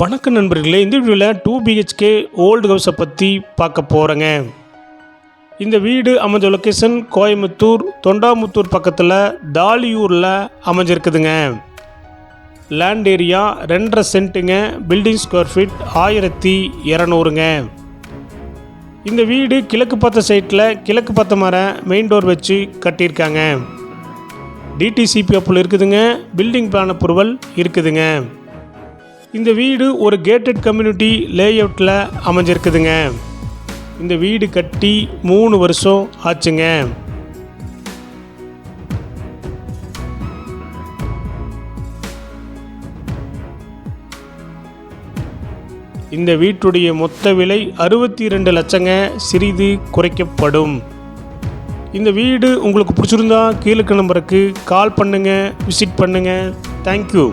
வணக்கம் நண்பர்களே இந்த வீடியோவில் டூ பிஹெச்கே ஓல்டு ஹவுஸை பற்றி பார்க்க போகிறேங்க இந்த வீடு அமைஞ்ச லொக்கேஷன் கோயம்புத்தூர் தொண்டாமுத்தூர் பக்கத்தில் தாலியூரில் அமைஞ்சிருக்குதுங்க. லேண்ட் ஏரியா ரெண்டரை சென்ட்டுங்க பில்டிங் ஸ்கொயர் ஃபீட் ஆயிரத்தி இரநூறுங்க. இந்த வீடு கிழக்கு பார்த்த சைட்டில் கிழக்கு பார்த்த மர மெயின் டோர் வச்சு கட்டியிருக்காங்க. டிடிசிபி அப்புள் இருக்குதுங்க பில்டிங் பிளான் அப்ரூவல் இருக்குதுங்க. இந்த வீடு ஒரு கேட்டட் கம்யூனிட்டி லேஅவுட்டில் அமைஞ்சிருக்குதுங்க. இந்த வீடு கட்டி மூணு வருஷம் ஆச்சுங்க. இந்த வீட்டுடைய மொத்த விலை அறுபத்தி ரெண்டு லட்சங்க. சிறிது குறைக்கப்படும். இந்த வீடு உங்களுக்கு பிடிச்சிருந்தா கீழே நம்பருக்கு கால் பண்ணுங்கள் விசிட் பண்ணுங்கள் தேங்க்யூ